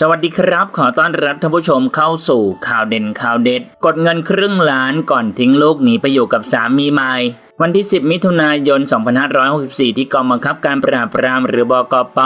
สวัสดีครับ ขอต้อนรับท่านผู้ชมเข้าสู่ข่าวเด่นข่าวเด็ด กดเงินครึ่งล้านก่อนทิ้งลูกหนีไปอยู่กับสามีใหม่ วันที่ 10 มิถุนายน 2564 ที่กองบังคับการปราบปรามหรือบกป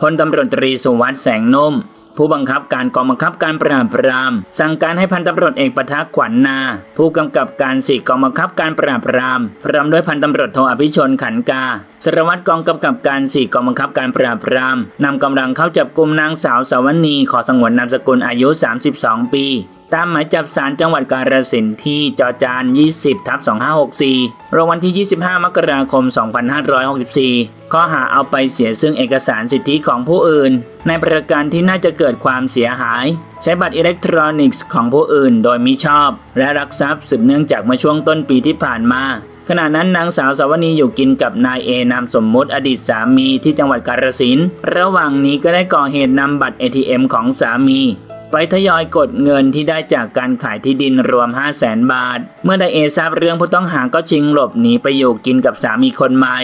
พลตำรวจตรีสุวัสด์แสงนุ่ม ผู้บังคับการกองบังคับการปราบปราม สั่งการให้พันตำรวจเอกประทักษ์ขวัญนา ผู้กำกับการสี่กองบังคับการปราบปราม พร้อมด้วยพันตำรวจโทอภิชนขันกาสารวัตรกองกำกับการสี่กองบังคับการปราบปรามนำกำลังเข้าจับกลุ่มนางสาวสาวนีขอสงวนนามสกุลอายุ 32 ปี ตามหมายจับศาลจังหวัดกาฬสินธุ์ที่จอจาน 20ทับ2564รางวัลที่ 25 มกราคม 2564 ข้อหาเอาไปเสียซึ่งเอกสารสิทธิของผู้อื่น ในประการที่น่าจะเกิดความเสียหาย ใช้บัตรอิเล็กทรอนิกส์ของผู้อื่นโดยมิชอบ และรักทรัพย์สืบเนื่องจากเมื่อช่วงต้นปีที่ผ่านมาขณะนั้นนางสาวสาวนีอยู่กินกับนายเอนามสมมุติอดีตสามีที่จังหวัดกาฬสินธุ์ระหว่างนี้ก็ได้ก่อเหตุนำบัตร ATM ของสามี ไปทยอยกดเงินที่ได้จากการขายที่ดินรวม 5 0 0แสนบาท เมื่อนายเอทราบเรื่องผู้ต้องหาก็ชิงหลบหนีไปอยู่กินกับสามีคนใหม่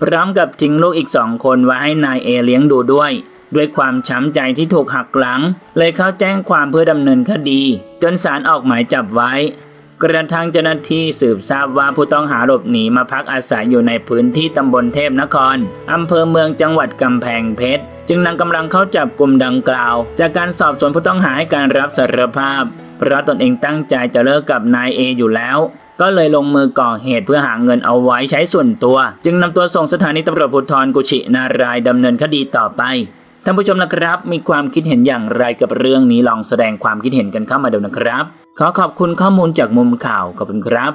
พร้อมกับทิ้งลูกอีกสองคนไว้ให้นายเอเลี้ยงดูด้วย ด้วยความช้ำใจที่ถูกหักหลัง เลยเข้าแจ้งความเพื่อดำเนินคดี จนศาลออกหมายจับไว้ กระทั่งเจ้าหน้าที่สืบทราบว่าผู้ต้องหาหลบหนีมาพักอาศัยอยู่ในพื้นที่ตำบลเทพนครอำเภอเมืองจังหวัดกำแพงเพชร จึงนำกำลังเข้าจับกลุ่มดังกล่าว จากการสอบสวนผู้ต้องหาให้การรับสารภาพ เพราะตนเองตั้งใจจะเลิกกับนายเออยู่แล้ว ก็เลยลงมือก่อเหตุเพื่อหาเงินเอาไว้ใช้ส่วนตัว จึงนำตัวส่งสถานีตำรวจภูธรกุชินารายดำเนินคดีต่อไปท่านผู้ชมนะครับ มีความคิดเห็นอย่างไรกับเรื่องนี้ลองแสดงความคิดเห็นกันเข้ามาดูนะครับ ขอขอบคุณข้อมูลจากมุมข่าวขอบคุณครับ